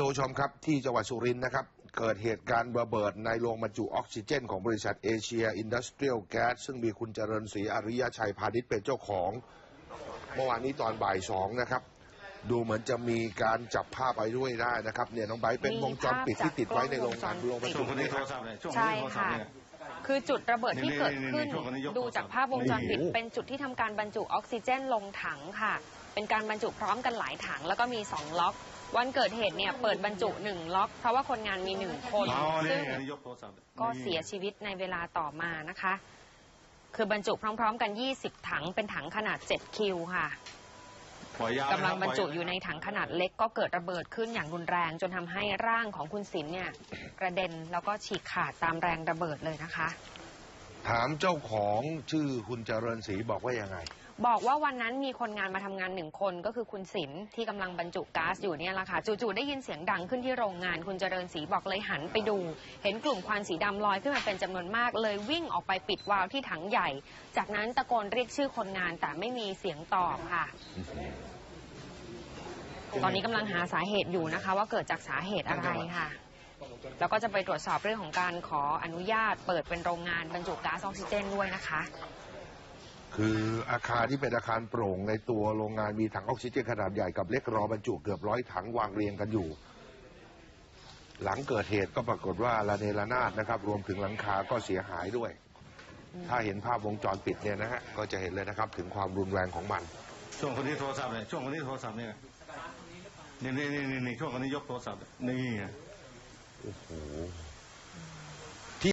ท่านผู้ชมครับที่จังหวัดสุรินทร์นะครับ เกิดเหตุการณ์ระเบิดในโรงบรรจุออกซิเจน ของบริษัทเอเชียอินดัสเทรียลแก๊สซึ่งมีคุณเจริญศรีอริยชัยพาณิชย์เป็นเจ้าของ เมื่อวานนี้ตอนบ่ายสองนะครับ ดูเหมือนจะมีการจับภาพไปด้วยได้นะครับเนี่ยน้องไบร์ทเป็นวงจรปิดที่ติดไว้ในโรงงานโรงบรรช่จุวงคนนี้โทรศัพท์เนี่ยช่วงคนใช่นี้โทรศัพค่ะท์เนี่ย คือจุดระเบิดที่นี่เกิดขึ้น นี่นี่ช่วงคนนี้ยกดูจากภาพวงจรปิดนี่เป็นจุดที่ทำการบรรจุออกซิเจนลงถังค่ะ เป็นการบรรจุพร้อมกันหลายถัง แล้วก็มี 2 ล็อก วันเกิดเหตุเนี่ยเปิดบรรจุ1ล็อกเพราะว่าคนงานมี1คนอ๋อนี่ซึ่งไงยกโทรศัพท์ก็เสียชีวิตในเวลาต่อมานะคะ คือบรรจุพร้อม ๆ กัน 20 ถังเป็นถังขนาด 7 คิวค่ะปล่อยยาวกำลังบรรจุปล่อยู่ในถังขนาดเล็กก็เกิดระเบิดขึ้นอย่างรุนแรง จนทำให้ร่างของคุณศิลป์เนี่ยกระเด็นแล้วก็ฉีกขาดตามแรงระเบิดเลยนะคะ ถามเจ้าของชื่อคุณเจริญศรีบอกว่ายังไง บอกว่าวันนั้นมีคนงานมาทำงานหนึ่งคนก็คือคุณศิลป์ที่กำลังบรรจุก๊าซอยู่เนี่ยแหละค่ะจู่ๆได้ยินเสียงดังขึ้นที่โรงงาน คุณเจริญศรีบอกเลยหันไปดู เห็นกลุ่มควันสีดำลอยขึ้นมาเป็นจำนวนมากเลยวิ่งออกไปปิดวาล์วที่ถังใหญ่ จากนั้นตะโกนเรียกชื่อคนงานแต่ไม่มีเสียงตอบค่ะ ตอนนี้กำลังหาสาเหตุอยู่นะคะ ว่าเกิดจากสาเหตุอะไรค่ะแล้วก็จะไปตรวจสอบเรื่องของการขออนุญาตเปิดเป็นโรงงานบรรจุก๊าซออกซิเจนด้วยนะคะ คืออาคารที่เป็นอาคารโปร่งในตัวโรงงานมีถังออกซิเจนขนาดใหญ่กับเล็กรอบรรจุเกือบร้อยถังวางเรียงกันอยู่ หลังเกิดเหตุก็ปรากฏว่าระเนระนาดนะครับ รวมถึงหลังคาก็เสียหายด้วย ถ้าเห็นภาพวงจรปิดเนี่ยนะฮะก็จะเห็นเลยนะครับถึงความรุนแรงของมัน ช่วงคนนี้โทรศัพท์เนี่ยช่วงคนนี้โทรศัพท์เนี่ยนี่นี่นี่นี่ช่วงคนนี้ยกโทรศัพท์นี่ไงโอ้โห